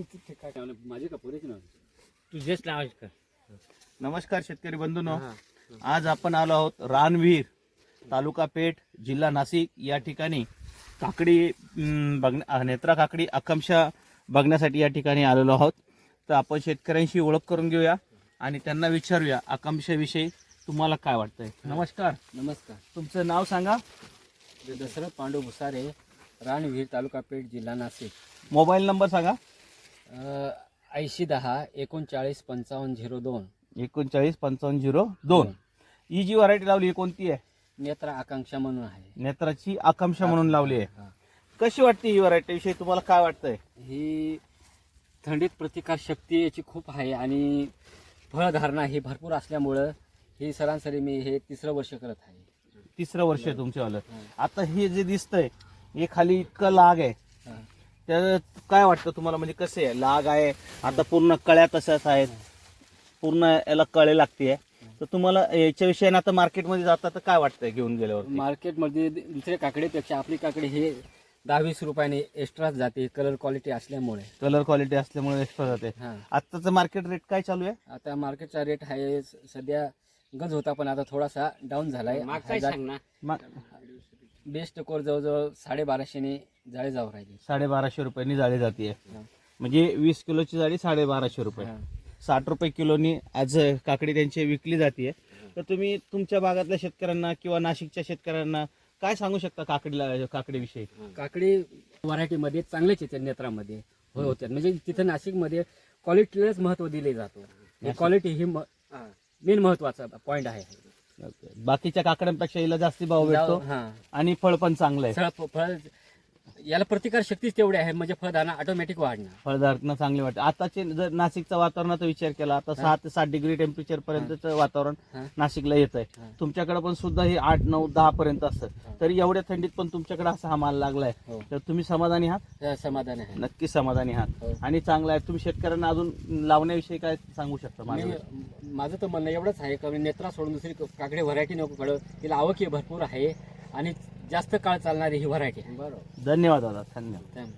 माझे का पुरेच ना तुझेच लावायचं कर नमस्कार शेतकरी बंधूंनो. आज आपण आलो आहोत रानवीर तालुका पेठ जिल्हा नाशिक. या ठिकाणी काकडी अं, बघ नेत्रा काकडी आकांक्षा बघण्यासाठी या ठिकाणी आलेलो आहोत. तर आपण शेतकऱ्यांशी ओळख करून घेऊया आणि त्यांना विचारूया आकांक्षाविषयी. तुम्हाला काय वाटतंय? नमस्कार. नमस्कार. तुमचं नाव सांगा. दशरथ पांडू भुसारे राणवीर तालुका पेठ जिल्हा नाशिक. मोबाईल नंबर सांगा. ऐंशी दहा एकोणचाळीस पंचावन्न झिरो दोन. एकोणचाळीस पंचावन्न झिरो दोन. ही. जी व्हरायटी लावली आहे कोणती आहे? नेत्रा आकांक्षा म्हणून आहे. नेत्राची आकांक्षा म्हणून लावली आहे. हा. कशी वाटते ही व्हरायटी विषयी तुम्हाला काय वाटतंय? ही थंडीत प्रतिकार शक्ती याची खूप आहे आणि फळधारणा ही भरपूर असल्यामुळं ही सरासरी मी हे तिसरं वर्ष करत आहे. तिसरं वर्ष आहे तुमच्यावालं. आता हे जे दिसतंय हे खाली इतकं लाग आहे. त्या काय वाटतं तुम्हाला? म्हणजे कसं आहे? लाग आहे? आता पूर्ण कळ्या तशाच आहेत. पूर्ण याला कळे लागते तर तुम्हाला याच्याविषयी आता मार्केटमध्ये जाता तर काय वाटतंय घेऊन गेल्यावर मार्केटमध्ये दुसऱ्या काकडीपेक्षा आपली काकडी हे दहावीस रुपयाने एक्स्ट्राच जाते. कलर क्वालिटी असल्यामुळे. कलर क्वालिटी असल्यामुळे एक्स्ट्रा जाते. हा. आत्ताचं मार्केट रेट काय चालू आहे? आता मार्केटचा रेट आहे सध्या गंज होता पण आता थोडासा डाऊन झालाय. मा- बेस्ट कोर जवळजवळ साडेबाराशेने जाळे जाऊ राहिले. साडेबाराशे रुपयांनी जाळी जाते हा. म्हणजे वीस किलोची जाळी साडेबाराशे रुपये. हा. साठ रुपये किलोनी आज काकडी त्यांची विकली जाते तर तुम्ही तुमच्या भागातल्या शेतकऱ्यांना किंवा नाशिकच्या शेतकऱ्यांना काय सांगू शकता काकडीला काकडीविषयी? काकडी व्हरायटीमध्ये चांगलेच येते नेत्रामध्ये होय होते. म्हणजे तिथं नाशिकमध्ये क्वालिटीलाच महत्त्व दिले जातो. क्वालिटी ही मेन महत्त्वाचा पॉइंट आहे. बाकीच्या काकड्यांपेक्षा हिला जास्ती भाव भेटतो आणि फळ पण चांगलं आहे. फळ याला प्रतिकार शक्तीच तेवढी आहे म्हणजे फळदाना ऑटोमॅटिक वाढणार. फळधारकना चांगले वाटते आताचे जर नाशिकचा वातावरणाचा विचार केला आता सहा ते सात डिग्री टेम्परेचर पर्यंतचं वातावरण हा. नाशिकला येत आहे. तुमच्याकडे पण सुद्धा हे आठ नऊ दहा पर्यंत असतं. तरी एवढ्या थंडीत पण तुमच्याकडे असा हा माल लागलाय. हो. तर तुम्ही समाधानी आहात? हे समाधान आहे. नक्की समाधानी आहात. हो. आणि चांगला आहे. तुम्ही शेतकऱ्यांना अजून लावण्याविषयी काय सांगू शकता मी माझं माझं तर म्हणणं एवढंच आहे का नेत्रा सोडून दुसरी काकडे व्हरायटी नको कडं तिला आवक ही भरपूर आहे. आणि जास्त काळ चालणारी ही व्हरायटी आहे. बरोबर धन्यवाद दादा धन्यवाद.